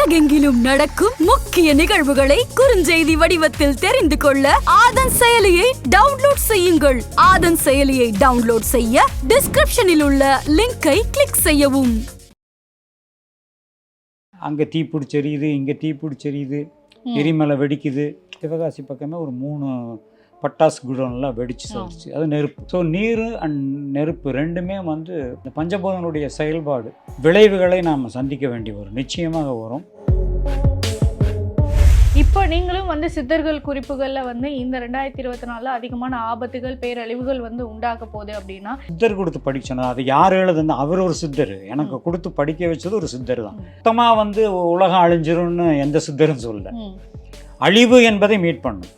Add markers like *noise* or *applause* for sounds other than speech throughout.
உலகெங்கிலும் நடக்கும் முக்கிய நிகழ்வுகளை குறுஞ்செய்தி வடிவத்தில் தெரிந்து கொள்ள ஆதன் செயலியை டவுன்லோட் செய்யுங்கள். ஆதன் செயலியை டவுன்லோட் செய்ய டிஸ்கிரிப்ஷனில் உள்ள லிங்கை கிளிக் செய்யவும். அங்கே தீ பிடிச்செரியுது இங்கே தீ பிடிச்செரியுது எரிமலை வெடிக்குது. சிவகாசி பக்கமே ஒரு மூணு பட்டாசு குடோன்லாம் வெடிச்சு சொல்லிச்சு. அது நெருப்பு. ஸோ நீர் அண்ட் நெருப்பு ரெண்டுமே வந்து இந்த பஞ்சபூதனுடைய செயல்பாடு. விளைவுகளை நாம் சந்திக்க வேண்டி வரும். நிச்சயமாக வரும். இப்போ நீங்களும் வந்து சித்தர்கள் குறிப்புகளில் வந்து இந்த ரெண்டாயிரத்தி இருபத்தி நாலில் அதிகமான ஆபத்துகள் பேரழிவுகள் வந்து உண்டாக போகுது அப்படின்னா சித்தர் கொடுத்து படிச்சோன்னா அது யார் எழுதுனா அவர் ஒரு சித்தர். எனக்கு கொடுத்து படிக்க வச்சது ஒரு சித்தர் தான். மொத்தமாக வந்து உலகம் அழிஞ்சிரும்னு எந்த சித்தரும் சொல்லல. அழிவு என்பதை மீட் பண்ணும்.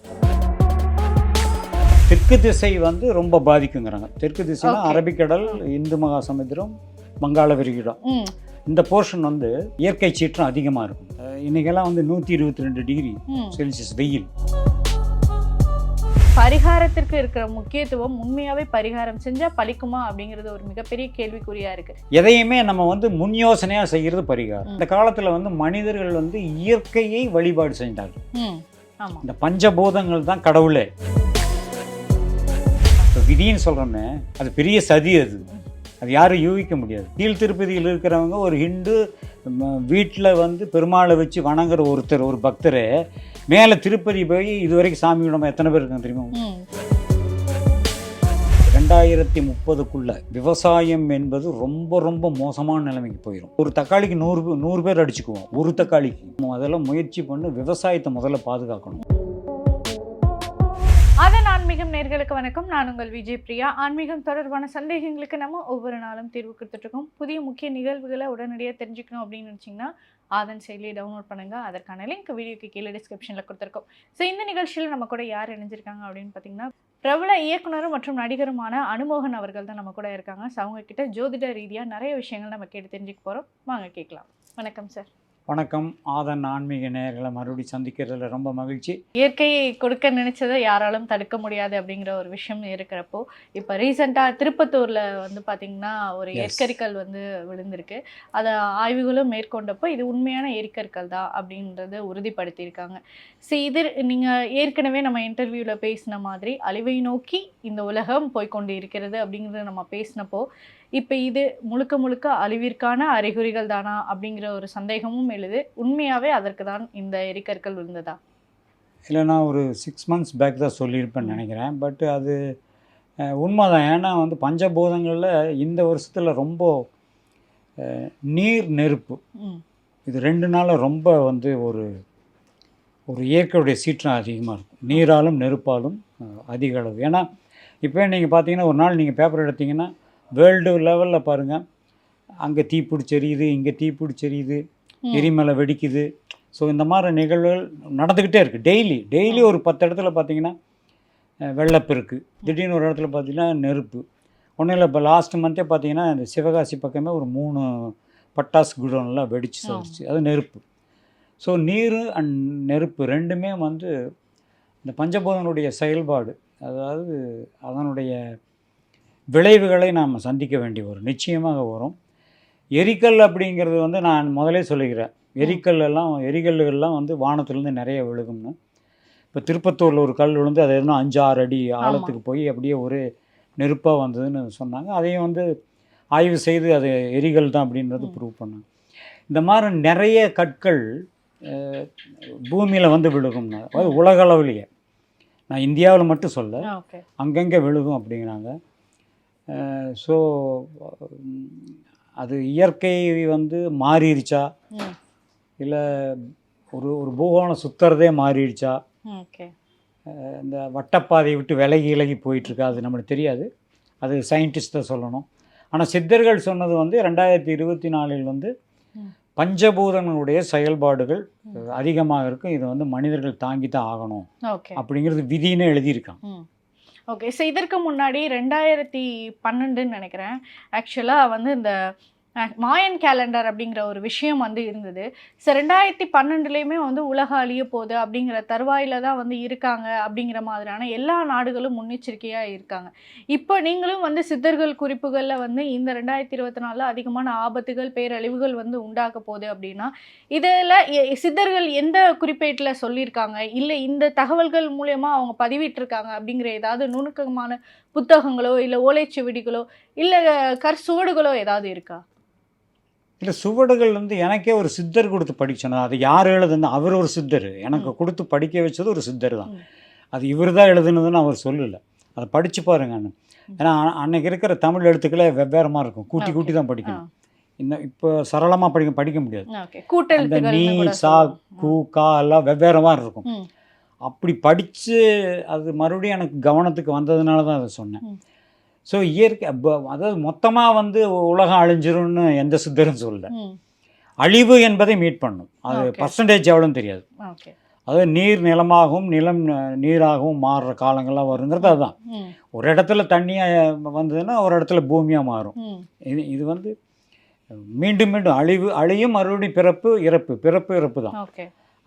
தெற்கு திசை வந்து ரொம்ப பாதிக்குங்கிறாங்க. தெற்கு திசைனா. அரபிக்கடல் இந்து மகா சமுத்திரம் வங்காள விரிகுடம் ம், இந்த போர்ஷன் வந்து இயற்கை சீற்றம் அதிகமாக இருக்கும். இன்னைக்கெல்லாம் வந்து நூற்றி இருபத்தி ரெண்டு டிகிரி. செல்சியஸ் வெயில். பரிகாரத்திற்கு இருக்கிற முக்கியத்துவம் உண்மையாவே பரிகாரம் செஞ்சா பலிக்குமா அப்படிங்கிறது ஒரு மிகப்பெரிய கேள்விக்குறியா இருக்கு. எதையுமே நம்ம வந்து முன் யோசனையாக செய்கிறது பரிகாரம். இந்த காலத்தில் வந்து மனிதர்கள் வந்து இயற்கையை வழிபாடு ஆமா. இந்த பஞ்சபூதங்கள் தான் கடவுளே. இப்போ விதின்னு சொல்கிறோமே அது பெரிய சதி அது. அது யாரும் யூகிக்க முடியாது. கீழ் திருப்பதியில் இருக்கிறவங்க ஒரு ஹிந்து வீட்டில் வந்து பெருமாளை வச்சு வணங்குற ஒருத்தர் ஒரு பக்தர் மேலே திருப்பதி போய் இது வரைக்கும் சாமி விடாம எத்தனை பேர் இருக்காங்க தெரியுமா? ரெண்டாயிரத்தி முப்பதுக்குள்ள விவசாயம் என்பது ரொம்ப ரொம்ப மோசமான நிலைமைக்கு போயிடும் ஒரு தக்காளிக்கு நூறு நூறு பேர் அடிச்சுக்குவோம். ஒரு தக்காளிக்கு. அதெல்லாம் முயற்சி பண்ணி விவசாயத்தை முதல்ல பாதுகாக்கணும். ஆன்மீகம் நேர்களுக்கு வணக்கம். நான் உங்கள் விஜய் பிரியா. ஆன்மீகம் தொடர்பான சந்தேகங்களுக்கு நம்ம ஒவ்வொரு நாளும் தீர்வு கொடுத்துட்ருக்கோம். புதிய முக்கிய நிகழ்வுகளை உடனடியாக தெரிஞ்சுக்கணும் அப்படின்னு நினச்சிங்கன்னா ஆதன் செயலியை டவுன்லோட் பண்ணுங்கள் அதற்கான லிங்க் வீடியோக்கு கீழே டிஸ்கிரிப்ஷனில் கொடுத்துருக்கோம். ஸோ இந்த நிகழ்ச்சியில் நம்ம கூட யார் இணைஞ்சிருக்காங்க அப்படின்னு பார்த்தீங்கன்னா பிரபல இயக்குனரும் மற்றும் நடிகருமான அனுமோகன் அவர்கள் தான் நம்ம கூட இருக்காங்க. ஸோ அவங்கக்கிட்ட ஜோதிட ரீதியாக நிறைய விஷயங்கள் நம்ம கேட்டு தெரிஞ்சுக்க போகிறோம் வாங்க கேட்கலாம். வணக்கம் சார் வணக்கம். ஆதன் ஆன்மீக நேயர்களை மறுபடியும் சந்திக்கிறதுல ரொம்ப மகிழ்ச்சி. இயற்கையை கொடுக்க நினைச்சதை யாராலும் தடுக்க முடியாது அப்படிங்கிற ஒரு விஷயம் இருக்கிறப்போ இப்போ ரீசெண்டாக திருப்பத்தூரில் வந்து பார்த்தீங்கன்னா ஒரு. எரிக்கற்கள் வந்து விழுந்திருக்கு. அதை ஆய்வுகளும் மேற்கொண்டப்போ இது உண்மையான எரிக்கற்கள் தான் அப்படின்றத உறுதிப்படுத்தியிருக்காங்க. சரி இது நீங்கள் ஏற்கனவே நம்ம இன்டர்வியூவில் பேசின மாதிரி அழிவை நோக்கி இந்த உலகம் போய்க்கொண்டு இருக்கிறது அப்படிங்கிறத நம்ம பேசினப்போ இப்போ இது முழுக்க முழுக்க அழிவிற்கான அறிகுறிகள் தானா அப்படிங்கிற ஒரு சந்தேகமும் எழுது. உண்மையாகவே அதற்கு தான் இந்த எரிக்கற்கள் விழுந்ததா? இல்லை நான் ஒரு சிக்ஸ் மந்த்ஸ் பேக் தான் சொல்லியிருப்பேன்னு நினைக்கிறேன். பட் அது அஹ், உண்மைதான். ஏன்னா வந்து பஞ்சபூதங்களில் இந்த வருஷத்தில் ரொம்ப நீர் நெருப்பு. இது ரெண்டு நாளும் ரொம்ப வந்து ஒரு ஒரு இயற்கையுடைய சீற்றம் அதிகமாக இருக்கும். நீராலும் நெருப்பாலும் அதிக அளவு. ஏன்னா இப்போ நீங்கள் பார்த்தீங்கன்னா ஒரு நாள் நீங்கள் பேப்பர் எடுத்தீங்கன்னா வேர்ல்டு லெவலில் பாருங்கள் அங்கே தீ பிடிச்செரியுது இங்கே தீ பிடிச்செரியுது ம். எரிமலை வெடிக்குது. ஸோ இந்த மாதிரி நிகழ்வுகள் நடந்துக்கிட்டே இருக்குது டெய்லி டெய்லி ஒரு பத்து இடத்துல பார்த்தீங்கன்னா வெள்ளப்பெருக்கு. திடீர்னு ஒரு இடத்துல பார்த்தீங்கன்னா நெருப்பு. ஒன்றும் இல்லை இப்போ லாஸ்ட் மந்த்தே பார்த்தீங்கன்னா இந்த சிவகாசி பக்கமே ஒரு மூணு பட்டாசு குடோன்லாம் வெடிச்சு. சொல்லிச்சு அது நெருப்பு. ஸோ நீர் அண்ட் நெருப்பு ரெண்டுமே வந்து இந்த பஞ்சபூதனுடைய செயல்பாடு அதாவது அதனுடைய விளைவுகளை நாம் சந்திக்க வேண்டி வரும். நிச்சயமாக வரும். எரிக்கல் அப்படிங்கிறது வந்து நான் முதலே சொல்லிக்கிறேன் எரிக்கல் எல்லாம் வந்து வானத்துலேருந்து நிறைய விழுகும்னு. இப்போ திருப்பத்தூரில் ஒரு கல் விழுந்து அது இன்னும் அஞ்சு ஆறு அடி ஆழத்துக்கு போய் அப்படியே ஒரு நெருப்பாக வந்ததுன்னு சொன்னாங்க. அதையும் வந்து ஆய்வு செய்து அது எரிகல் தான் அப்படின்றது. ப்ரூவ் பண்ணாங்க. இந்த மாதிரி நிறைய கற்கள் பூமியில் வந்து விழுகும்னா அதாவது உலக அளவுலேயே நான் இந்தியாவில் மட்டும் சொல்ல. அங்கங்கே விழுகும் அப்படிங்கிறாங்க. ஸோ அது இயற்கை வந்து மாறிடுச்சா? இல்லை ஒரு ஒரு பூகோணம் சுற்றுறதே மாறிடுச்சா? இந்த வட்டப்பாதையை விட்டு விலகி விலகி போயிட்டுருக்கா அது நம்மளுக்கு தெரியாது. அது சயின்டிஸ்ட் தான் சொல்லணும். ஆனால் சித்தர்கள் சொன்னது வந்து ரெண்டாயிரத்தி இருபத்தி நாலில் வந்து. பஞ்சபூதங்களுடைய செயல்பாடுகள். அதிகமாக இருக்கும். இது வந்து மனிதர்கள் தாங்கி தான் ஆகணும் அப்படிங்கிறது விதின்னு எழுதியிருக்கான் ஓகே ஸோ இதற்கு முன்னாடி ரெண்டாயிரத்தி பன்னெண்டுன்னு நினைக்கிறேன். ஆக்சுவலாக வந்து இந்த மாயன் கேலண்டர் அப்படிங்கிற ஒரு விஷயம் வந்து இருந்தது. ஸோ ரெண்டாயிரத்தி பன்னெண்டுலேயுமே வந்து உலக அழிய போகுது அப்படிங்கிற தருவாயில் தான் வந்து இருக்காங்க அப்படிங்கிற மாதிரியான எல்லா நாடுகளும் முன்னெச்சரிக்கையாக இருக்காங்க. இப்போ நீங்களும் வந்து சித்தர்கள் குறிப்புகளில் வந்து இந்த ரெண்டாயிரத்தி இருபத்தி நாலில் அதிகமான ஆபத்துகள் பேரழிவுகள் வந்து உண்டாக்க போகுது அப்படின்னா இதில் சித்தர்கள் எந்த குறிப்பேட்டில் சொல்லியிருக்காங்க? இல்லை இந்த தகவல்கள் மூலயமா அவங்க பதிவிட்டிருக்காங்க அப்படிங்கிற ஏதாவது நுணுக்கமான புத்தகங்களோ இல்லை ஓலைச்சுவடிகளோ இல்லை கற்சுவடுகளோ ஏதாவது இருக்கா? இல்லை சுவடுகள் வந்து எனக்கே ஒரு சித்தர் கொடுத்து படிச்சேன். அது யார் எழுதுனா அவர் ஒரு சித்தர். எனக்கு கொடுத்து படிக்க வச்சது ஒரு சித்தர் தான். அது இவர் தான் எழுதுனதுன்னு அவர் சொல்லலை. அதை படித்து பாருங்க அண்ணன். ஏன்னா அன்னைக்கு இருக்கிற தமிழ் எழுத்துக்களே வெவ்வேறு மாதிரி இருக்கும். கூட்டி. கூட்டி தான் படிக்கணும். இந்த இப்போ சரளமாக படிக்க படிக்க முடியாது. கூட்டெழுத்துக்கள் நீ சா கூ கா எல்லாம் வெவ்வேறு மாதிரி இருக்கும். அப்படி படித்து அது மறுபடியும் எனக்கு கவனத்துக்கு வந்ததுனால தான் அதை சொன்னேன். ஸோ இயற்கை அதாவது மொத்தமாக வந்து உலகம் அழிஞ்சிரும்னு எந்த சித்தரும் சொல்லல. அழிவு என்பதை மீட் பண்ணும். அது. பர்சன்டேஜ் எவ்வளோன்னு தெரியாது. அதாவது நீர் நிலமாகவும் நிலம் நீராகவும் மாறுற காலங்கள்லாம் வருங்கிறது அதுதான். ஒரு இடத்துல தண்ணியாக வந்ததுன்னா ஒரு இடத்துல பூமியாக மாறும். இது இது வந்து மீண்டும் மீண்டும் அழிவு அழியும் மறுபடியும் பிறப்பு இறப்பு. பிறப்பு இறப்பு தான்.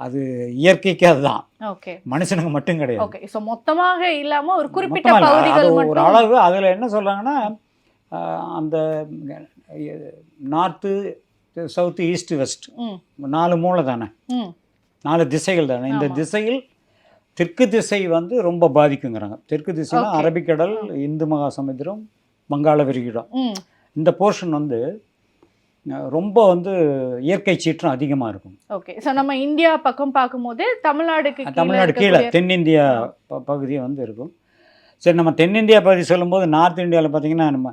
அது இயற்கைக்கு அதுதான். ஓகே. மனுஷனுக்கு மட்டும் கிடையாது. ஓகே. ஸோ மொத்தமாக இல்லாம ஒரு குறிப்பிட்ட ஒரு அளவு. அதில் என்ன சொல்கிறாங்கன்னா அந்த நார்த்து சவுத்து ஈஸ்ட் வெஸ்ட். நாலு மூளை தானே? நாலு திசைகள் தானே? இந்த. திசையில் தெற்கு திசை வந்து ரொம்ப பாதிக்குங்கிறாங்க. தெற்கு திசைனா. அரபிக்கடல் இந்து மகா சமுத்திரம் வங்காள விரிகுடம் இந்த போர்ஷன் வந்து ரொம்ப வந்து இயற்கை சீற்றம் அதிகமாக இருக்கும். ஓகே ஸோ நம்ம இந்தியா பக்கம் பார்க்கும்போது தமிழ்நாடுக்கு கீழே தமிழ்நாடு கீழே தென்னிந்தியா ப பகுதி வந்து இருக்கும். சரி நம்ம தென்னிந்தியா பகுதி சொல்லும்போது நார்த் இந்தியாவில் பார்த்தீங்கன்னா நம்ம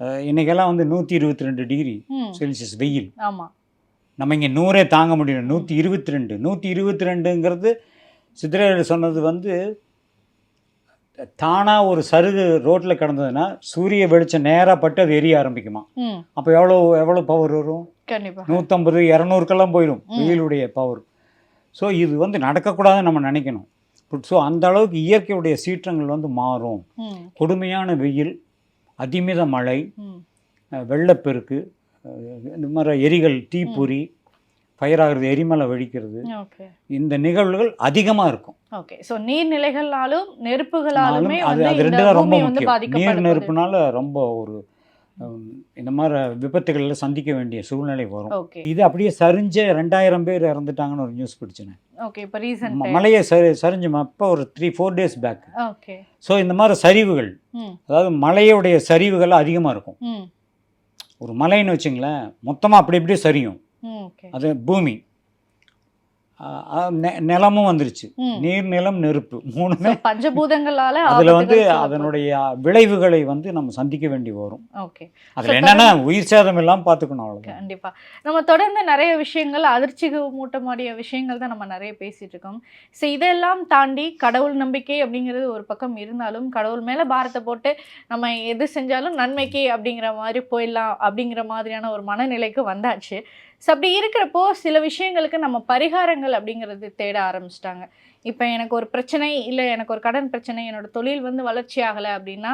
அஹ், இன்னைக்கெல்லாம் வந்து நூற்றி இருபத்தி ரெண்டு டிகிரி செல்சியஸ் வெயில். ஆமா. நம்ம இங்கே நூறே தாங்க முடியல நூற்றி இருபத்தி ரெண்டு. நூற்றி இருபத்தி ரெண்டுங்கிறது சித்திரையர் சொன்னது வந்து தானாக ஒரு சருகு ரோட்டில் கிடந்ததுன்னா சூரிய வெளிச்சம் நேராக பட்டு அது எரிய ஆரம்பிக்குமா. அப்போ எவ்வளோ எவ்வளோ பவர் வரும்? கண்டிப்பா. நூற்றம்பது இரநூறுக்கெல்லாம் போயிடும். வெயிலுடைய பவர் ஸோ இது வந்து நடக்கக்கூடாதுன்னு நம்ம நினைக்கணும். ஸோ அந்த அளவுக்கு இயற்கையுடைய சீற்றங்கள் வந்து மாறும். கொடுமையான வெயில் அதிமித மழை வெள்ளப்பெருக்கு இந்த மாதிரி எரிகள் தீப்பொறி ஃபயர் ஆகுறது எரிமலை வெடிக்கிறது இந்த நிகழ்வுகள் அதிகமாக இருக்கும். ஓகே. ஸோ நீர்நிலைகளாலும் நெருப்புகளாலுமே அது அது ரெண்டு தான் ரொம்ப முக்கியம். நீர் நெருப்புனால ரொம்ப ஒரு இந்த மாதிரி விபத்துகளில் சந்திக்க வேண்டிய சூழ்நிலை வரும். இது அப்படியே சரிஞ்சே ரெண்டாயிரம் பேர் இறந்துட்டாங்கன்னு ஒரு நியூஸ் படிச்சேன் ஓகே இப்போ ரீசன்ட் ம- மலையை சரி சரிஞ்சுமா? அப்போ ஒரு three four days back okay. So இந்த மாதிரி சரிவுகள் அதாவது மலையுடைய சரிவுகள் அதிகமாக இருக்கும். ஒரு மலைன்னு வச்சுங்களேன் மொத்தமாக அப்படி இப்படியே சரியும். அது பூமி. நிலமும் வந்துருச்சு. நீர் நிலம் நெருப்பு மூணுமே பஞ்சபூதங்களால *laughs* அதில் வந்து. அதனுடைய விளைவுகளை வந்து நம்ம சந்திக்க வேண்டி வரும். ஓகே அதில் என்னென்னா உயிர் சேதம் இல்லாமல் பார்த்துக்கணும் அவ்வளோதான் கண்டிப்பா. நம்ம தொடர்ந்து நிறைய விஷயங்கள் அதிர்ச்சி மூட்டமாடிய விஷயங்கள் தான் நம்ம நிறைய பேசிட்டு இருக்கோம். ஸோ இதெல்லாம் தாண்டி கடவுள் நம்பிக்கை அப்படிங்கிறது ஒரு பக்கம் இருந்தாலும் கடவுள் மேல பாரத்தை போட்டு நம்ம எது செஞ்சாலும் நன்மைக்கு அப்படிங்கிற மாதிரி போயிடலாம் அப்படிங்கிற மாதிரியான ஒரு மனநிலைக்கு வந்தாச்சு. ஸோ அப்படி இருக்கிறப்போ சில விஷயங்களுக்கு நம்ம பரிகாரங்கள் அப்படிங்கிறது தேட ஆரம்பிச்சிட்டாங்க. இப்போ எனக்கு ஒரு பிரச்சனை இல்லை எனக்கு ஒரு கடன் பிரச்சனை என்னோட தொழில் வந்து வளர்ச்சி ஆகலை அப்படின்னா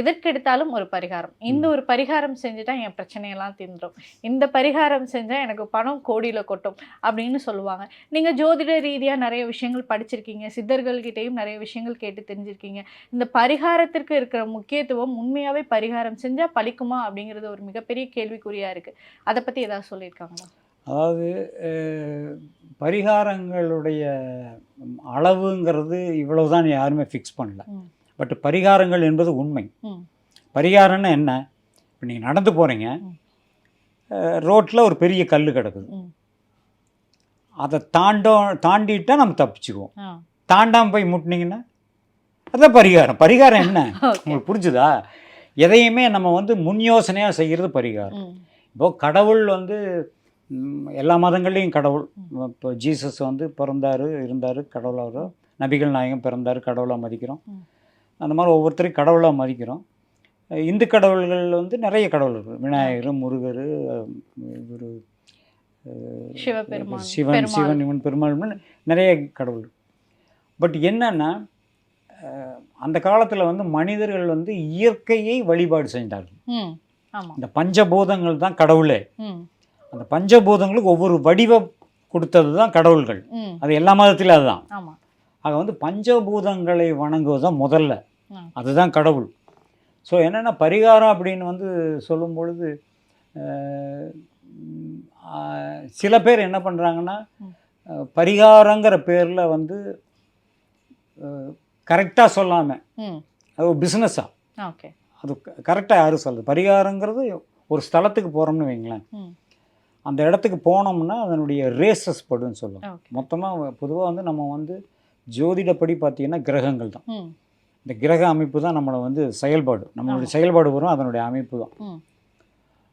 எதற்கெடுத்தாலும் ஒரு பரிகாரம். இந்த ஒரு பரிகாரம் செஞ்சுட்டா என் பிரச்சனையெல்லாம் தீர்ந்துடும் இந்த பரிகாரம் செஞ்சால் எனக்கு பணம் கோடியில் கொட்டும் அப்படின்னு சொல்லுவாங்க. நீங்கள் ஜோதிட ரீதியாக நிறைய விஷயங்கள் படிச்சிருக்கீங்க. சித்தர்கள்கிட்டயும் நிறைய விஷயங்கள் கேட்டு தெரிஞ்சிருக்கீங்க. இந்த பரிகாரத்திற்கு இருக்கிற முக்கியத்துவம் உண்மையாகவே பரிகாரம் செஞ்சால் பலிக்குமா அப்படிங்கிறது ஒரு மிகப்பெரிய கேள்விக்குறியாக இருக்குது அதை பற்றி ஏதாவது சொல்லியிருக்காங்களா? அதாவது பரிகாரங்களுடைய அளவுங்கிறது இவ்வளவுதான் யாருமே ஃபிக்ஸ் பண்ணல. பட் பரிகாரங்கள் என்பது உண்மை. பரிகாரம்னு என்ன? இப்போ நீங்கள் நடந்து போகிறீங்க. ரோட்டில் ஒரு பெரிய கல் கிடக்குது. அதை தாண்டோ தாண்டிட்டா நம்ம தப்பிச்சுக்குவோம். தாண்டாமல் போய் முட்டினீங்கன்னா அதான் பரிகாரம். பரிகாரம் என்ன? *laughs* உங்களுக்கு புரிஞ்சுதா? எதையுமே நம்ம வந்து முன் யோசனையாக செய்கிறது பரிகாரம். ம். இப்போ கடவுள் வந்து எல்லா மதங்கள்லேயும் கடவுள். இப்போ ஜீசஸ் வந்து பிறந்தார் இருந்தார் கடவுளாக நபிகள் நாயகம் பிறந்தார் கடவுளாக மதிக்கிறோம். அந்த மாதிரி ஒவ்வொருத்தரையும் கடவுளாக மதிக்கிறோம். இந்து கடவுள்கள் வந்து நிறைய கடவுள் இருக்கு. விநாயகர் முருகர் இவர் சிவபெருமான் சிவன். சிவன் இவன் பெருமாள் நிறைய கடவுள் பட் என்னன்னா அந்த காலத்தில் வந்து மனிதர்கள் வந்து இயற்கையை வழிபாடு செஞ்சார்கள். இந்த பஞ்சபூதங்கள் தான் கடவுளே. அந்த பஞ்சபூதங்களுக்கு ஒவ்வொரு வடிவம் கொடுத்தது தான் கடவுள்கள். அது எல்லா மதத்திலும் அதுதான். ஆக வந்து பஞ்சபூதங்களை வணங்குவது தான் முதல்ல. அதுதான் கடவுள். ஸோ என்னென்னா பரிகாரம் அப்படின்னு வந்து சொல்லும் பொழுது சில பேர் என்ன பண்ணுறாங்கன்னா. பரிகாரங்கிற பேரில் வந்து கரெக்டாக சொல்லாமல் அது ஒரு பிஸ்னஸாக ஓகே. அது கரெக்டாக யாரும் சொல்லுது பரிகாரங்கிறது ஒரு ஸ்தலத்துக்கு போகிறோம்னு வைங்களேன். அந்த இடத்துக்கு போனோம்னா அதனுடைய ரேசஸ் படுன்னு சொல்லுவோம். மொத்தமாக பொதுவாக வந்து நம்ம வந்து ஜோதிடப்படி பார்த்தீங்கன்னா கிரகங்கள் தான். இந்த கிரக அமைப்பு தான் நம்மளை வந்து செயல்பாடு. நம்மளுடைய செயல்பாடு வரும் அதனுடைய அமைப்பு தான்.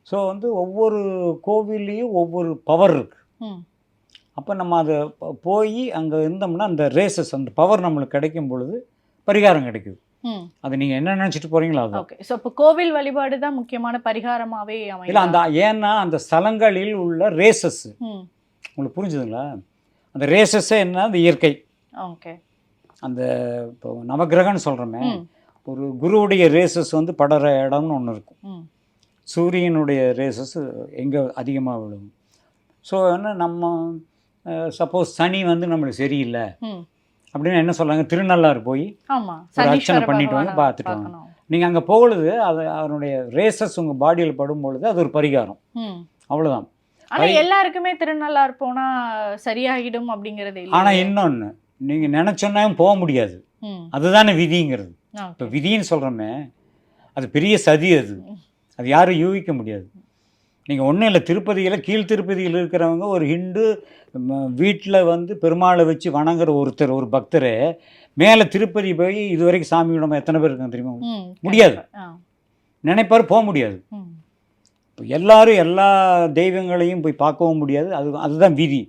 ஸோ வந்து ஒவ்வொரு கோவில்லையும் ஒவ்வொரு பவர் இருக்குது அப்போ நம்ம அதை போய் அங்கே இருந்தோம்னா அந்த ரேசஸ் அந்த பவர் நம்மளுக்கு கிடைக்கும் பொழுது பரிகாரம் கிடைக்குது. அது நீங்கள் என்ன நினச்சிட்டு போகிறீங்களோ அதுதான் ஓகே ஸோ இப்போ கோவில் வழிபாடு தான் முக்கியமான பரிகாரமாவே இல்லை அந்த ஏன்னா அந்த ஸ்தலங்களில் உள்ள ரேசஸ் உங்களுக்கு புரிஞ்சுதுங்களா? அந்த ரேசஸ்ஸே என்ன? அந்த இயற்கை. ஓகே. அந்த இப்போ நவக்கிரகம்னு சொல்கிறோமே ஒரு குருவுடைய ரேசஸ் வந்து படுற இடம்னு ஒன்று இருக்கும். சூரியனுடைய ரேசஸ் எங்கே அதிகமாக விழுகும் ஸோ என்ன நம்ம சப்போஸ் சனி வந்து நம்மளுக்கு சரியில்லை. அப்படின்னு என்ன சொல்கிறாங்க திருநள்ளாறு போய் ஒரு அர்ச்சனை பண்ணிட்டு வாங்க, பார்த்துட்டு வாங்க. நீங்கள் அங்கே பொழுது அது அதனுடைய ரேசஸ் உங்கள் பாடியில் படும் பொழுது அது ஒரு பரிகாரம். அவ்வளோதான் ஆனா பரி- எல்லாருக்குமே திருநள்ளாறு போனா சரியாகிடும் அப்படிங்கறது ஆனால் இன்னொன்று நீங்கள் நினச்சோன்னாலும் போக முடியாது. அதுதானே விதிங்கிறது. இப்போ விதின்னு சொல்கிறோமே அது பெரிய சதி அது. அது யாரும் யூகிக்க முடியாது. நீங்கள் ஒன்றும் இல்லை திருப்பதியில் கீழ் திருப்பதியில் இருக்கிறவங்க ஒரு ஹிந்து வீட்டில் வந்து பெருமாளை வச்சு வணங்குற ஒருத்தர் ஒரு பக்தர் மேலே திருப்பதி போய் இது வரைக்கும் சாமி நம்ம எத்தனை பேர் இருக்காங்க தெரியுமா? முடியாது. நினைப்பார் போக முடியாது. இப்போ எல்லாரும் எல்லா தெய்வங்களையும் போய் பார்க்கவும் முடியாது. அது அதுதான் விதி.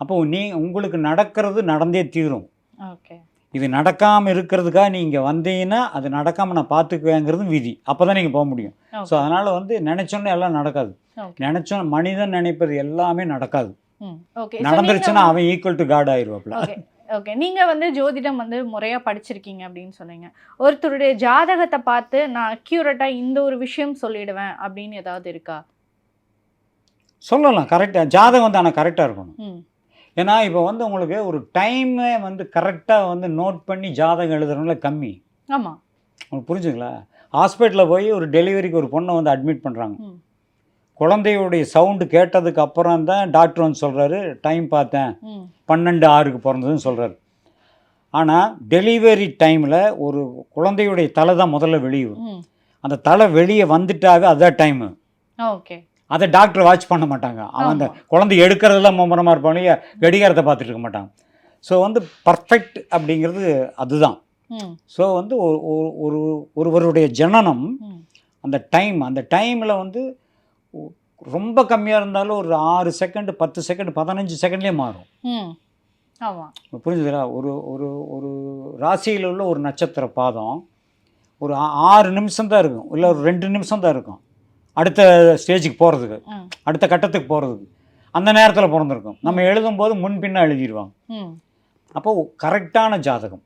அப்போ நீ உங்களுக்கு நடக்கிறது நடந்தே தீரும். ஓகே. இது நடக்காமல் இருக்கிறதுக்காக நீங்கள் வந்தீங்கன்னா அது நடக்காமல் நான் பார்த்துக்குவேங்கிறதும் விதி. அப்போ தான் நீங்கள் போக முடியும். ஸோ அதனால் வந்து நினச்சோன்னே எல்லாம் நடக்காது. நினச்சோம் மனிதன் நினைப்பது எல்லாமே நடக்காது. நடந்துருச்சுன்னா அவன் ஈக்குவல் டு காட் ஆயிடுவாப்ல ஓகே. ஓகே. நீங்க வந்து ஜோதிடம் வந்து முறையா படிச்சிருக்கீங்க அப்படின்னு சொன்னீங்க. ஒருத்தருடைய ஜாதகத்தை பார்த்து நான் அக்யூரேட்டா இந்த ஒரு விஷயம் சொல்லிடுவேன் அப்படின்னு ஏதாவது இருக்கா? சொல்லலாம். கரெக்டாக ஜாதகம் வந்து ஆனால் கரெக்டாக இருக்கணும். ஏன்னா இப்போ வந்து உங்களுக்கு ஒரு டைமே வந்து கரெக்டாக வந்து நோட் பண்ணி ஜாதகம் எழுதுறவங்கள கம்மி. ஆமா. உங்களுக்கு புரிஞ்சுங்களா ஹாஸ்பிட்டலில் போய் ஒரு டெலிவரிக்கு ஒரு பொண்ணை வந்து அட்மிட் பண்ணுறாங்க குழந்தையுடைய சவுண்டு கேட்டதுக்கு அப்புறம் தான் டாக்டர் வந்து சொல்கிறாரு டைம் பார்த்தேன். பன்னெண்டு ஆறுக்கு பிறந்ததுன்னு சொல்கிறாரு ஆனால் டெலிவரி டைமில் ஒரு குழந்தையுடைய தலை தான் முதல்ல வெளியே அந்த தலை வெளியே வந்துட்டாவே அதான் டைமு ஓகே. அதை டாக்டர் வாட்ச் பண்ண மாட்டாங்க. அவன் அந்த குழந்தை எடுக்கிறதெல்லாம் மும்முரமாக இருப்பாங்க கடிகாரத்தை பார்த்துட்டு இருக்க மாட்டாங்க ஸோ வந்து பர்ஃபெக்ட் அப்படிங்கிறது அதுதான். ஸோ வந்து ஒரு ஒரு- ஒரு ஒருவருடைய ஜனனம் அந்த டைம் அந்த டைமில் வந்து ரொம்ப கம்மியாக இருந்தாலும் ஒரு ஆறு செகண்ட் பத்து செகண்ட் பதினஞ்சு செகண்ட்லேயே மாறும். புரிஞ்சுதுங்களா? ஒரு ஒரு ஒரு ராசியில் உள்ள ஒரு நட்சத்திர பாதம் ஒரு ஆறு நிமிஷம் தான் இருக்கும். இல்லை ஒரு ரெண்டு நிமிஷம் தான் இருக்கும். அடுத்த ஸ்டேஜுக்கு போகிறதுக்கு அடுத்த கட்டத்துக்கு போகிறதுக்கு அந்த நேரத்தில் பிறந்திருக்கும். நம்ம எழுதும்போது முன்பின்ன எழுதிடுவாங்க ம். அப்போ கரெக்டான ஜாதகம்.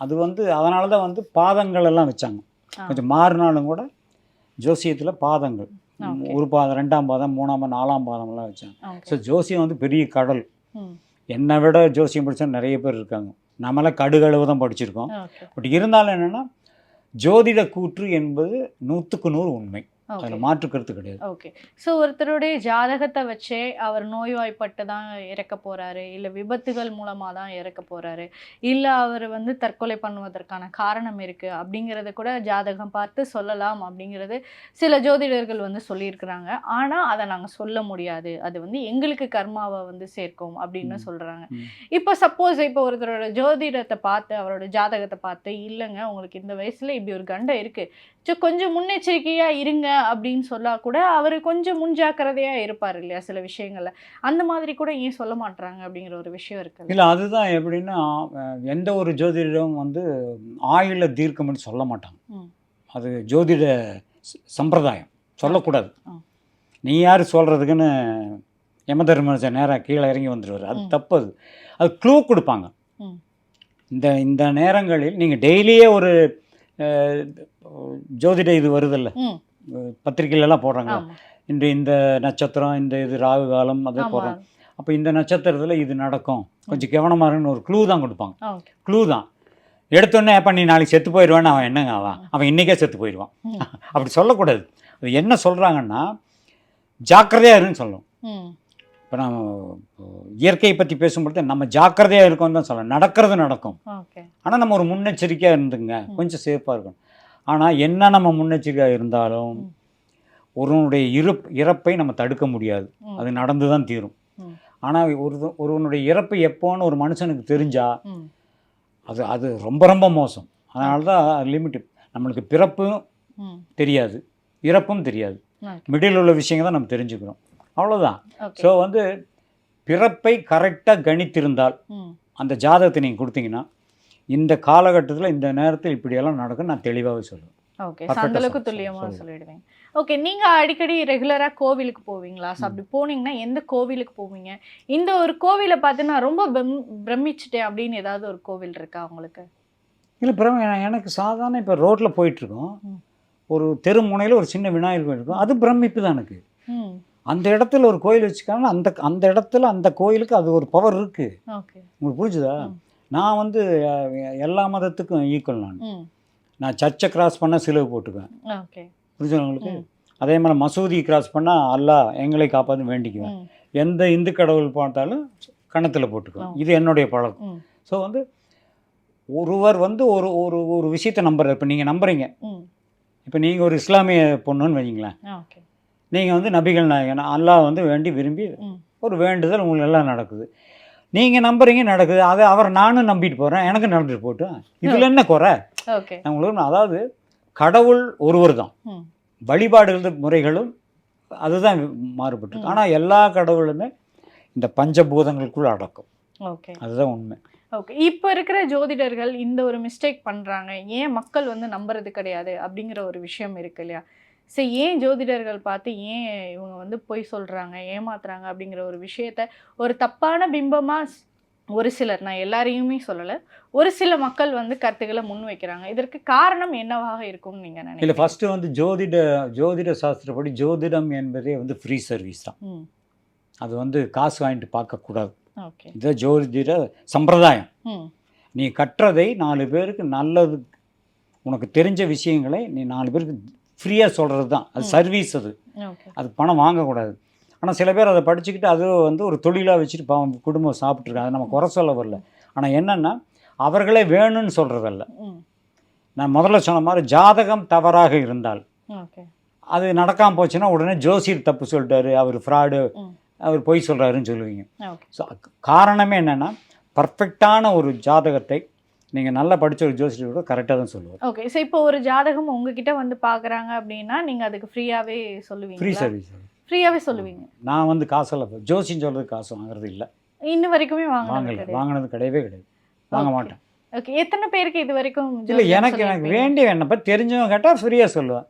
அது வந்து அதனால தான் வந்து பாதங்கள் எல்லாம் வச்சாங்க. கொஞ்சம் மாறினாலும் கூட ஜோசியத்தில் பாதங்கள். ஒரு பாதம் ரெண்டாம் பாதம் மூணாம் பாதம் நாலாம் பாதம்லாம் வச்சாங்க. ஸோ ஜோசியம் வந்து பெரிய கடல். என்னை விட ஜோசியம் படிச்சா நிறைய பேர் இருக்காங்க. நம்மளாம் கடுகளவு தான் படிச்சிருக்கோம். பட் இருந்தாலும் என்னென்னா ஜோதிட கூற்று என்பது நூற்றுக்கு நூறு உண்மை. அதில் மாற்று கருத்து கிடையாது. ஓகே ஸோ ஒருத்தருடைய ஜாதகத்தை வச்சே அவர் நோய்வாய்ப்பட்டு தான் இறக்க போறாரு இல்லை விபத்துகள் மூலமாக தான் இறக்க போறாரு இல்லை அவர் வந்து தற்கொலை பண்ணுவதற்கான காரணம் இருக்கு அப்படிங்கிறத கூட ஜாதகம் பார்த்து சொல்லலாம் அப்படிங்கிறது சில ஜோதிடர்கள் வந்து சொல்லியிருக்கிறாங்க. ஆனால் அதை நாங்கள் சொல்ல முடியாது. அது வந்து எங்களுக்கு கர்மாவை வந்து சேர்க்கும் அப்படின்னு ம். இப்போ சப்போஸ் இப்போ ஒருத்தரோட ஜோதிடத்தை பார்த்து அவரோட ஜாதகத்தை பார்த்து இல்லைங்க உங்களுக்கு இந்த வயசுல இப்படி ஒரு கண்டம் இருக்கு. ஸோ கொஞ்சம் முன்னெச்சரிக்கையா இருங்க அப்படின்னு சொல்லா கூட அவர் கொஞ்சம் முன்ஜாக்கிரதையா இருப்பார் இல்லையா சில விஷயங்கள்ல. அந்த மாதிரி கூட ஏன் சொல்ல மாட்றாங்க அப்படிங்கிற ஒரு விஷயம் இருக்கு இல்லை அதுதான் எப்படின்னா எந்த ஒரு ஜோதிடரும் வந்து ஆயுள தீர்க்கம்னு சொல்ல மாட்டாங்க. அது ஜோதிட சம்பிரதாயம். சொல்லக்கூடாது. நீ யார் சொல்கிறதுக்குன்னு யம தர்மராஜா நேராக கீழே இறங்கி வந்துடுவார் அது. தப்பு அது. அது க்ளூ கொடுப்பாங்க. இந்த இந்த நேரங்களில் நீங்கள் டெய்லியே ஒரு ஜோதிட இது வருதில்ல. ம் பத்திரிக்கையிலலாம் போடுறாங்க இன்று இந்த நட்சத்திரம் இந்த இது ராகு காலம் அதை போடுறோம் அப்போ இந்த நட்சத்திரத்தில் இது நடக்கும். கொஞ்சம் கவனமாக இருக்குன்னு ஒரு க்ளூ தான் கொடுப்பாங்க. க்ளூ தான். எடுத்தோடனே அப்போ நீ நாளைக்கு செத்து போயிடுவான்னு அவன் என்னங்க அவன்? அவன் இன்றைக்கே செத்து போயிடுவான். *laughs* அப்படி சொல்லக்கூடாது. அது என்ன சொல்கிறாங்கன்னா ஜாக்கிரதையாக இருன்னு சொல்லணும். இப்போ நம்ம இயற்கையை பற்றி பேசும்பொழுது நம்ம ஜாக்கிரதையாக இருக்கோம் தான் சொல்லலாம் நடக்கிறது நடக்கும். ஆனால் நம்ம ஒரு முன்னெச்சரிக்கையாக இருந்துங்க. கொஞ்சம் சேஃபாக இருக்கணும். ஆனால் என்ன நம்ம முன்னெச்சரிக்கையாக இருந்தாலும். ஒருவனுடைய இறப் இறப்பை நம்ம தடுக்க முடியாது. அது நடந்து தான் தீரும். ஆனால் ஒரு ஒருவனுடைய இறப்பு எப்போன்னு ஒரு மனுஷனுக்கு தெரிஞ்சா ம். அது அது ரொம்ப ரொம்ப மோசம். அதனால தான் லிமிட் நம்மளுக்கு பிறப்பும் தெரியாது. இறப்பும் தெரியாது. மிடில் உள்ள விஷயங்கள் தான் நம்ம தெரிஞ்சுக்கிறோம். அவ்வளோதான் ஸோ வந்து பிறப்பை கரெக்டாக கணித்திருந்தால் அந்த ஜாதகத்தை நீங்கள் கொடுத்தீங்கன்னா இந்த காலகட்டத்தில் இந்த நேரத்தில் இப்படியெல்லாம் நடக்கும் நான் தெளிவாகவே சொல்லுவேன். ஓகே Perfect ஆ அந்த அளவுக்கு சொல்~ துல்லியமா சொல்லுங்க. சொல்லிடுவீங்க ஓகே நீங்க அடிக்கடி ரெகுலரா கோவிலுக்கு போவீங்களா? So, அப்படி போனீங்கன்னா எந்த கோவிலுக்கு போவீங்க? இந்த ஒரு கோவிலை பார்த்து நான் ரொம்ப பிரம்- பிரமிச்சிட்டேன் அப்படின்னு ஏதாவது ஒரு கோவில் இருக்கா உங்களுக்கு? இல்லை பிறகு எனக்கு சாதாரண இப்போ ரோட்டில் போயிட்டுருக்கோம். ஒரு தெரு முனையில் ஒரு சின்ன விநாயகர் கோயில் இருக்கும். அது பிரமிப்பு தான் எனக்கு. அந்த இடத்துல ஒரு கோயில் வச்சுக்காங்க அந்த அந்த இடத்துல அந்த கோயிலுக்கு அது ஒரு பவர் இருக்குது ஓகே. உங்களுக்கு புரிஞ்சுதா. நான் வந்து எல்லா மதத்துக்கும் ஈக்குவல் நான். நான் சர்ச்சை கிராஸ் பண்ணால் சிலுவை போட்டுக்குவேன். ம். அதே மாதிரி மசூதி கிராஸ் பண்ணால் அல்லாஹ் எங்களை காப்பாற்று வேண்டிக்குவேன். எந்த இந்து கடவுள் பார்த்தாலும் கணத்தில் போட்டுக்குவேன். இது என்னுடைய பழக்கம். ஸோ வந்து ஒருவர் வந்து ஒரு ஒரு ஒரு விஷயத்தை நம்புறாரு. இப்போ நீங்கள் நம்புறீங்க. இப்போ நீங்கள் ஒரு இஸ்லாமிய பொண்ணுன்னு வைங்களேன் நீங்கள் வந்து நபிகள் நாயகன் அல்லாஹ் வந்து வேண்டி விரும்பி ஒரு வேண்டுதல் உங்களுக்கு எல்லாம் நடக்குது. நீங்கள் நம்புறீங்க நடக்குது. அதை அவர் நானும் நம்பிட்டு போகிறேன் எனக்கு நடந்துட்டு போட்டு. இதில் என்ன குறை? உங்களுக்கு அதாவது கடவுள் ஒருவர் தான். வழிபாடுகள் முறைகளும் அதுதான் மாறுபட்டு. ஆனால் எல்லா கடவுளுமே இந்த பஞ்சபூதங்களுக்குள்ள அடக்கும். ஓகே. அதுதான் உண்மை. ஓகே. இப்போ இருக்கிற ஜோதிடர்கள் இந்த ஒரு மிஸ்டேக் பண்றாங்க. ஏன் மக்கள் வந்து நம்புறது கிடையாது அப்படிங்கிற ஒரு விஷயம் இருக்கு இல்லையா? சரி ஏன் ஜோதிடர்கள் பார்த்து ஏன் இவங்க வந்து பொய் சொல்றாங்க ஏமாத்துறாங்க அப்படிங்கிற ஒரு விஷயத்த ஒரு தப்பான பிம்பமா ஸ்- ஒரு சிலர் நான் எல்லாரையுமே சொல்லல ஒரு சில மக்கள் வந்து கருத்துக்களை முன் வைக்கிறாங்க. இதற்கு காரணம் என்னவாக இருக்கும்னு நீங்க இல்லை நினைக்கிறீங்க ஃபஸ்ட்டு வந்து ஜோதிட ஜோதிட சாஸ்திரப்படி ஜோதிடம் என்பதே வந்து ஃப்ரீ சர்வீஸ் தான். அது வந்து காசு வாங்கிட்டு பார்க்கக்கூடாது. ஓகே. இது ஜோதிட சம்பிரதாயம். நீ கற்றதை நாலு பேருக்கு நல்லது உனக்கு தெரிஞ்ச விஷயங்களை நீ நாலு பேருக்கு ஃப்ரீயாக சொல்கிறது தான் அது. சர்வீஸ் அது. அது பணம் வாங்கக்கூடாது. ஆனால் சில பேர் அதை படிச்சுக்கிட்டு அது வந்து ஒரு தொழிலாக வச்சுட்டு பாவம் குடும்பம் சாப்பிட்ருக்காங்க அதை நம்ம குறை சொல்ல வரல. ஆனால் என்னென்னா அவர்களே வேணும்னு சொல்கிறதல்ல நான் முதல்ல சொன்ன மாதிரி ஜாதகம் தவறாக இருந்தால். அது நடக்காமல் போச்சுன்னா உடனே ஜோசியர் தப்பு சொல்லிட்டாரு அவர் ஃப்ராடு. அவர் பொய் சொல்கிறாருன்னு சொல்லுவீங்க. ஸோ காரணமே என்னென்னா பர்ஃபெக்டான ஒரு ஜாதகத்தை நீங்கள் நல்லா படித்த ஒரு ஜோசியர் கூட கரெக்டாக தான் சொல்லுவார். ஓகே ஸோ இப்போ ஒரு ஜாதகம் உங்ககிட்ட வந்து பார்க்குறாங்க அப்படின்னா நீங்க அதுக்கு ஃப்ரீயாவே ஃப்ரீ சொல்லுவீங்க சர்வீஸ் ஃப்ரீயாவே சொல்லுவீங்க. நான் வந்து காசெல்லாம் ஜோசியம் சொல்கிறது காசு வாங்குறது இல்லை. இன்ன வரைக்குமே வாங்கல. வாங்கினது கிடையவே கிடையாது. வாங்க. மாட்டேன். ஓகே எத்தனை பேருக்கு இது வரைக்கும் இல்லை எனக்கு எனக்கு? வேண்டிய வேணப்ப தெரிஞ்சவங்க கேட்டால் ஃப்ரீயாக சொல்லுவேன்.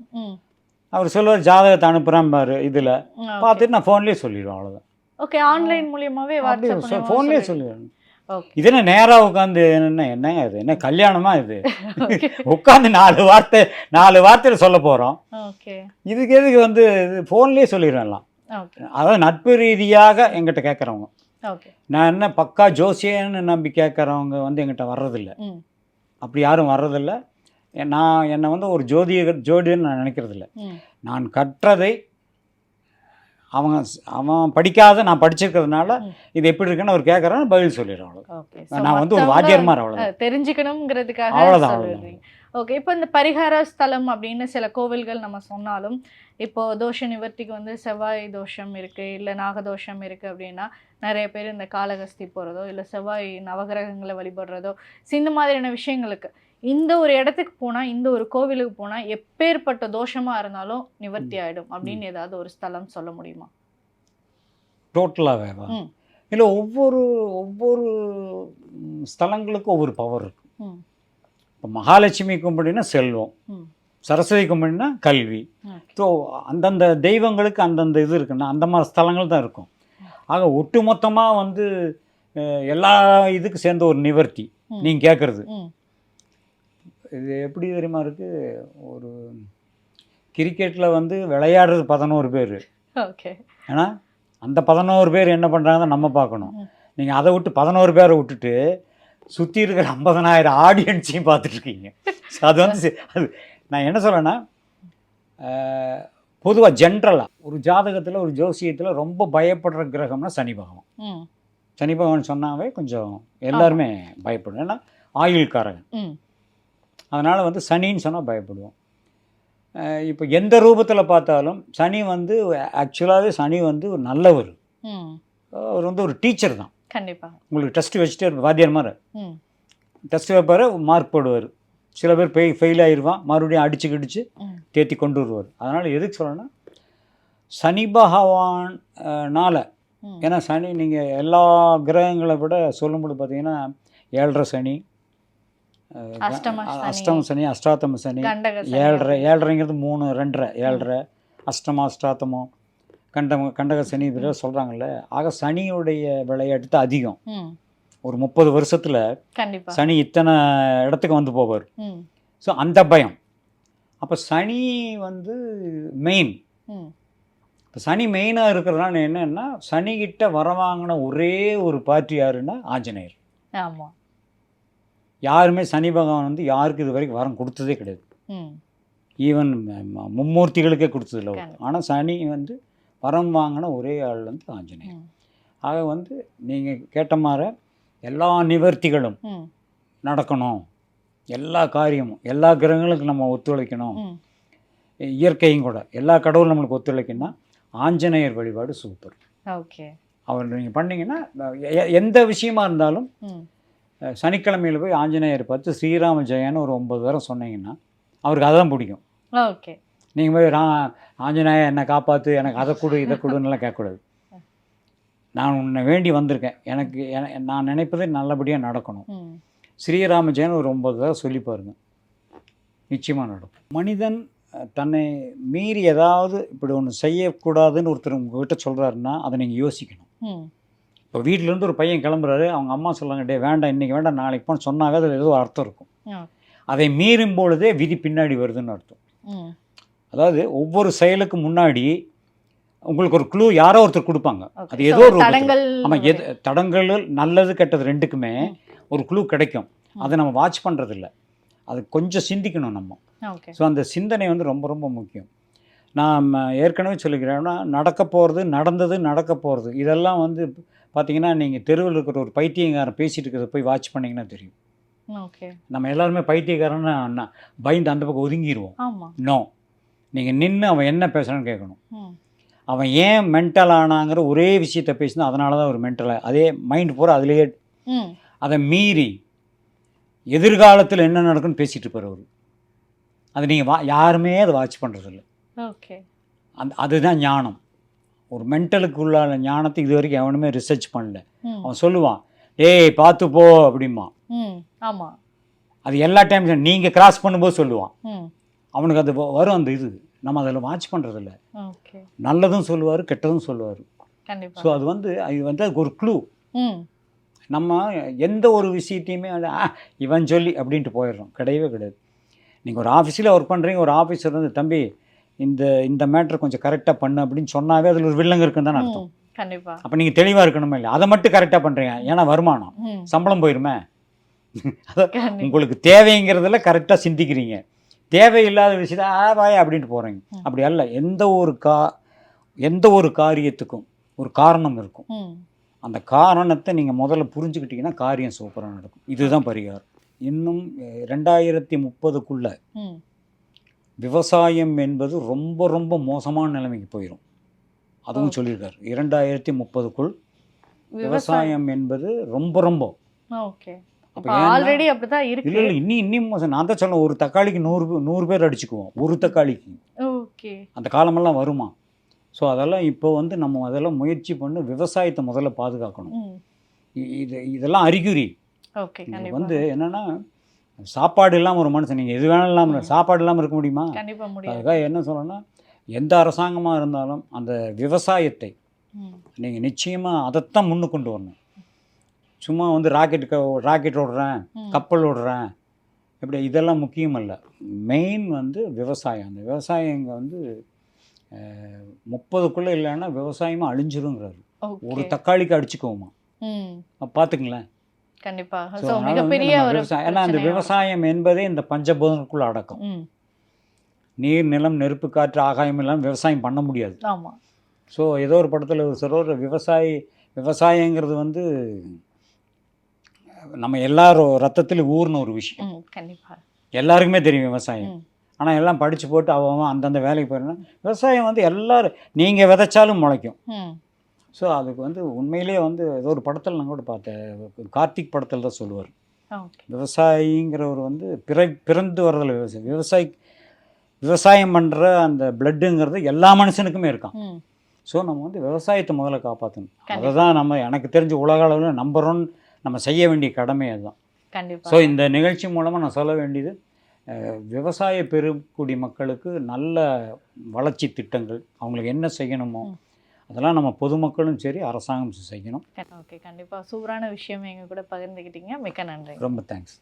அவர் சொல்லுவார் ஜாதகத்தை அனுப்புகிறேன் பாரு இதில். பார்த்துட்டு நான் ஃபோன்லேயே சொல்லிடுவேன் அவ்வளோதான் ஓகே ஆன்லைன் வாட்ஸ்அப் ஃபோன்லேயே சொல்லிடுவேன். இது என்ன நேராக உட்காந்து என்ன என்னங்க இது? என்ன கல்யாணமா இது? *laughs* உட்காந்து நாலு வார்த்தை நாலு வார்த்தையில் சொல்ல போகிறோம் இதுக்கு எதுக்கு வந்து ஃபோன்லேயே சொல்லிடுவேன்லாம் அதாவது நட்பு ரீதியாக எங்கிட்ட கேட்குறவங்க. நான் என்ன பக்கா ஜோசியன்னு நம்பி கேட்குறவங்க வந்து எங்கிட்ட வர்றதில்ல. அப்படி யாரும் வர்றதில்ல. நான் என்னை வந்து ஒரு ஜோதிய ஜோடின்னு நான் நினைக்கிறதில்ல. நான் கற்றதை அவங்க அவன் படிக்காத நான் படிச்சிருக்கிறதுனால. இது எப்படி இருக்குன்னு அவர் கேட்குறான்னு பதில் சொல்லிடுறேன் அவ்வளோ ஓகே. நான் வந்து ஒரு வாத்தியார் மாதிரி அவ்வளோ தெரிஞ்சுக்கணுங்கிறதுக்காக அவ்வளவுதான், சொல்றீங்க. ஓகே. இப்போ இந்த பரிகார ஸ்தலம் அப்படின்னு சில கோவில்கள் நம்ம சொன்னாலும் இப்போ தோஷ நிவர்த்திக்கு வந்து செவ்வாய் தோஷம் இருக்கு இல்ல நாகதோஷம் இருக்கு அப்படின்னா நிறைய பேர் இந்த காளகஸ்தி போறதோ இல்ல செவ்வாய் நவகிரகங்களை வழிபடுறதோ இந்த மாதிரியான விஷயங்களுக்கு இந்த ஒரு இடத்துக்கு போனா இந்த ஒரு கோவிலுக்கு போனா எப்பேற்பட்ட தோஷமா இருந்தாலும் நிவர்த்தி ஆயிடும் அப்படின்னு ஏதாவது ஒரு ஸ்தலம் சொல்ல முடியுமா? டோட்டலாகவே. இல்லை ஒவ்வொரு ஒவ்வொரு ஸ்தலங்களுக்கும் ஒவ்வொரு பவர் இருக்கு. ம். இப்போ மகாலட்சுமி கும்பிடினா செல்வம். சரஸ்வதி கும்பிடினா கல்வி. ஸோ அந்தந்த தெய்வங்களுக்கு அந்தந்த இது இருக்குன்னா அந்த மாதிரி ஸ்தலங்கள் தான் இருக்கும். ஆக ஒட்டுமொத்தமாக வந்து எல்லா இதுக்கு சேர்ந்த ஒரு நிவர்த்தி. நீங்கள் கேட்குறது இது எப்படி தெரியுமா இருக்குது ஒரு கிரிக்கெட்டில் வந்து விளையாடுறது பதினோரு பேர். ஓகே. ஏன்னா அந்த பதினோரு பேர் என்ன பண்ணுறாங்கன்னு நம்ம பார்க்கணும். நீங்கள் அதை விட்டு பதினோரு பேரை விட்டுட்டு சுற்றி இருக்கிற ஐம்பதனாயிரம் ஆடியன்ஸையும் பார்த்துட்ருக்கீங்க. அது வந்து அது நான் என்ன சொல்கிறேன்னா பொதுவாக ஜென்ரலாக ஒரு ஜாதகத்தில் ஒரு ஜோசியத்தில் ரொம்ப பயப்படுற கிரகம்னா சனி பகவான். சனி பகவான் சொன்னாவே கொஞ்சம் எல்லாருமே பயப்படும் ஏன்னா ம். அதனால் வந்து சனின்னு சொன்னால் பயப்படுவோம். இப்போ எந்த ரூபத்தில் பார்த்தாலும் சனி வந்து ஆக்சுவலாகவே சனி வந்து ஒரு நல்லவர். அவர் வந்து ஒரு டீச்சர் தான். கண்டிப்பா. உங்களுக்கு டெஸ்ட் வச்சுட்டே வாத்தியார் மாதிரி டெஸ்ட் வைப்பார் மார்க் போடுவார். சில பேர் ஃபெய் ஃபெயில் ஆயிடுவான் மறுபடியும் அடிச்சு கிடிச்சு தேத்தி கொண்டு வருவார். அதனால் எதுக்கு சொல்கிறேன்னா சனி பகவான் அஹ், னால ம். ஏன்னா சனி நீங்கள் எல்லா கிரகங்களை விட சொல்லும்போது பார்த்தீங்கன்னா ஏழரை சனி அஷ்டம சனி. அஷ்டாத்தம சனி. ஏழரை ஏழரைங்கிறது மூணு ரெண்டரை ஏழரை அஷ்டமா அஷ்டாத்தமம் கண்டம் கண்டக சனி இதெல்லாம் சொல்கிறாங்கல்ல ஆக சனியுடைய விளையாட்டு அதிகம். ஒரு முப்பது வருஷத்தில் சனி இத்தனை இடத்துக்கு வந்து போவார். ஸோ அந்த பயம். அப்போ சனி வந்து மெயின் இப்போ சனி மெயினாக இருக்கிறதுனால என்னன்னா சனிக்கிட்ட வரவாங்கின ஒரே ஒரு பார்ட்டி யாருன்னா ஆஞ்சநேயர். ஆமா. யாருமே சனி பகவான் வந்து யாருக்கு இது வரைக்கும் வரம் கொடுத்ததே கிடையாது. ம். ஈவன் மும்மூர்த்திகளுக்கே கொடுத்ததில்ல. ஆனால் சனி வந்து வரம் வாங்கின ஒரே ஆள் வந்து ஆஞ்சநேயர். ஆக வந்து நீங்கள் கேட்ட மாதிரி எல்லா நிவர்த்திகளும் நடக்கணும். எல்லா காரியமும் எல்லா கிரகங்களுக்கும் நம்ம ஒத்துழைக்கணும். இயற்கையும் கூட எல்லா கடவுளும் நம்மளுக்கு ஒத்துழைக்கணும்னா ஆஞ்சநேயர் வழிபாடு சூப்பர். ஓகே. அவர் நீங்கள் பண்ணீங்கன்னா எந்த விஷயமா இருந்தாலும் சனிக்கிழமையில போய் ஆஞ்சநேயர் பார்த்து ஸ்ரீராம ஜெயன்னு ஒரு ஒன்பது தரம் சொன்னீங்கன்னா அவருக்கு அதான் பிடிக்கும். ஓகே. நீங்கள் போய் ரா ஆஞ்சநேயா என்னை காப்பாற்று எனக்கு அதை கொடு இதை கொடுன்னுலாம் கேட்கக்கூடாது. நான் உன்னை வேண்டி வந்திருக்கேன். எனக்கு என- நான் நினைப்பது நல்லபடியாக நடக்கணும். ஸ்ரீராம ஜெயன் ஒரு ஒன்பது தடவை சொல்லி பாருங்க. நிச்சயமாக நடக்கும். மனிதன் தன்னை மீறி ஏதாவது இப்படி ஒன்று செய்யக்கூடாதுன்னு ஒருத்தர் உங்ககிட்ட சொல்கிறாருன்னா அதை நீங்கள் யோசிக்கணும். இப்போ வீட்டிலேருந்து ஒரு பையன் கிளம்புறாரு அவங்க அம்மா சொல்லுவாங்க டே வேண்டாம் இன்றைக்கி வேண்டாம் நாளைக்கு போன்னு சொன்னாவே அதில் ஏதோ அர்த்தம் இருக்கும். அதை மீறும் பொழுதே விதி பின்னாடி வருதுன்னு அர்த்தம். அதாவது ஒவ்வொரு செயலுக்கு முன்னாடி உங்களுக்கு ஒரு க்ளூ யாரோ ஒருத்தர் கொடுப்பாங்க. அது ஏதோ ஒரு ஆமாம் எது தடங்கள் நல்லது கெட்டது ரெண்டுக்குமே ஒரு க்ளூ கிடைக்கும். அதை நம்ம வாட்ச் பண்ணுறதில்ல அது கொஞ்சம் சிந்திக்கணும் நம்ம. ஸோ அந்த சிந்தனை வந்து ரொம்ப ரொம்ப முக்கியம். நான் ம- ஏற்கனவே சொல்லிக்கிறேன்னா நடக்க போகிறது நடந்தது நடக்க போகிறது இதெல்லாம் வந்து பார்த்தீங்கன்னா நீங்கள் தெருவில் இருக்கிற ஒரு பைத்தியக்காரன் பேசிட்டு இருக்கிறத போய் வாட்ச் பண்ணிங்கன்னா தெரியும். ஓகே. நம்ம எல்லாருமே பைத்தியக்காரன்னு பயந்து அந்த பக்கம் ஒதுங்கிடுவோம் நோ நீங்கள் நின்று அவன் என்ன பேசுகிறான்னு கேட்கணும். அவன் ஏன் மென்டல் ஆனாங்கிற ஒரே விஷயத்த பேசினா அதனால தான் ஒரு மென்டலாக அதே மைண்ட் பூரா அதிலேயே அதை மீறி எதிர்காலத்தில் என்ன நடக்குன்னு பேசிட்டு இருப்பார் அவர். அது நீங்கள் வா யாருமே அதை வாட்ச் பண்ணுறதில்ல ஓகே. அந்த அதுதான் ஞானம். ஒரு மென்டலுக்கு உள்ள ஞானத்தை இது வரைக்கும் எவனுமே ரிசர்ச் பண்ணல. அவன் சொல்லுவான் ஏய் பார்த்து போ அப்படிமா ம் ஆமா. அது எல்லா டைம் நீங்கள் கிராஸ் பண்ணும்போது சொல்லுவான். அவனுக்கு அது வரும் அந்த இது. நம்ம அதில் வாட்ச் பண்ணுறதில்ல நல்லதும் சொல்லுவார் கெட்டதும் சொல்லுவார். ஸோ அது வந்து அது வந்து அதுக்கு ஒரு க்ளூ நம்ம எந்த ஒரு விஷயத்தையுமே வந்து இவன் சொல்லி அப்படின்ட்டு போயிடுறோம். கிடையவே கிடையாது. நீங்கள் ஒரு ஆஃபீஸில் ஒர்க் பண்ணுறீங்க ஒரு ஆஃபீஸர் வந்து தம்பி இந்த இந்த மேட்ரு கொஞ்சம் கரெக்டாக பண்ணு அப்படின்னு சொன்னாவே அதில் ஒரு வில்லங்க இருக்குன்னு தான் அர்த்தம். கண்டிப்பா. அப்போ நீங்கள் தெளிவாக இருக்கணுமே இல்லை அதை மட்டும் கரெக்டாக பண்ணுறீங்க ஏன்னா வருமானம். சம்பளம் போயிருமே. அதான் உங்களுக்கு தேவைங்கிறதுல கரெக்டாக சிந்திக்கிறீங்க. தேவையில்லாத விஷயத்த ஆ வாய் அப்படின்ட்டு போகிறீங்க. அப்படி அல்ல. எந்த ஒரு கா எந்த ஒரு காரியத்துக்கும் ஒரு காரணம் இருக்கும். அந்த காரணத்தை நீங்கள் முதல்ல புரிஞ்சுக்கிட்டீங்கன்னா காரியம் சூப்பராக நடக்கும். இதுதான் பரிகாரம். இன்னும் ரெண்டாயிரத்தி முப்பதுக்குள்ள விவசாயம் என்பது ரொம்ப ரொம்ப மோசமான நிலைமைக்கு போயிடும் அதுவும் சொல்லியிருக்காரு. இரண்டாயிரத்தி முப்பதுக்குள் விவசாயம். என்பது ரொம்ப ரொம்ப. ஓகே. ஆல்ரெடி அப்படிதான் இல்லை இருக்கு. இல்லை இன்னும் இன்னும் மோசம். நான் தான் சொல்ல ஒரு தக்காளிக்கு நூறு நூறு பேர் அடிச்சுக்குவோம். ஒரு தக்காளிக்கு. ஓகே. அந்த காலமெல்லாம் வருமா? ஸோ அதெல்லாம் இப்போ வந்து நம்ம அதெல்லாம் முயற்சி பண்ணி விவசாயத்தை முதல்ல பாதுகாக்கணும். இது இதெல்லாம் அறிகுறி. ஓகே வந்து என்னன்னா சாப்பாடு இல்லாமல் ஒரு மனுஷன் நீங்கள் எது வேணாலும் இல்லாமல். சாப்பாடு இல்லாமல் இருக்க முடியுமா? அதுக்காக என்ன சொல்லணும்னா எந்த அரசாங்கமாக இருந்தாலும் அந்த விவசாயத்தை நீங்கள் நிச்சயமாக அதைத்தான் முன்னு கொண்டு வரணும். சும்மா வந்து ராக்கெட் ராக்கெட் விடுறேன். கப்பல் விடுறேன் இப்படி இதெல்லாம் முக்கியம் அல்ல மெயின் வந்து விவசாயம். அந்த விவசாயம் இங்கே வந்து முப்பதுக்குள்ளே இல்லைன்னா விவசாயமாக அழிஞ்சிருங்கிறாரு. ஒரு தக்காளிக்கு அடிச்சுக்குவோமா ம். அப்ப பார்த்துங்களேன் கண்டிப்பாக ஸோ மிகப்பெரிய ஒரு ஏன்னா அந்த விவசாயம் என்பதே இந்த பஞ்சபூதங்களுக்குள்ள அடக்கம். நீர் நிலம் நெருப்பு காற்று ஆகாயம் எல்லாம் விவசாயம் பண்ண முடியாது. ஆமா. ஸோ ஏதோ ஒரு படத்தில் ஒரு சொல்கிற விவசாயி விவசாயங்கிறது வந்து நம்ம எல்லாரும் ரத்தத்தில் ஊர்ன ஒரு விஷயம். ம் கண்டிப்பா. எல்லாருக்குமே தெரியும் விவசாயம். ஆனால் எல்லாம் படித்து போட்டு அவன் அந்தந்த வேலைக்கு போயிடணும் விவசாயம் வந்து எல்லாரும் நீங்கள் விதைச்சாலும் முளைக்கும். ஸோ அதுக்கு வந்து உண்மையிலேயே வந்து ஏதோ ஒரு படத்தில் நான் கூட பார்த்தேன். கார்த்திக் படத்தில் தான் சொல்லுவார். விவசாயிங்கிறவர் வந்து பிற பிறந்து வர்றதில் விவசாயி விவசாயி விவசாயம் பண்ணுற அந்த பிளட்டுங்கிறது எல்லா மனுஷனுக்குமே இருக்கான். ஸோ நம்ம வந்து விவசாயத்தை முதல்ல காப்பாற்றணும். அதை தான் நம்ம எனக்கு தெரிஞ்ச உலக அளவில் நம்பர் ஒன் நம்ம செய்ய வேண்டிய கடமை அதுதான். ஸோ இந்த நிகழ்ச்சி மூலமாக நான் சொல்ல வேண்டியது விவசாய பெருங்குடி மக்களுக்கு நல்ல வளர்ச்சி திட்டங்கள் அவங்களுக்கு என்ன செய்யணுமோ. அதெல்லாம் நம்ம பொதுமக்களும் சரி அரசாங்கம் செய்யணும். ஓகே கண்டிப்பா. சூப்பரான விஷயம் எங்க கூட பகிர்ந்துக்கிட்டீங்க. மிக்க நன்றி ரொம்ப தேங்க்ஸ்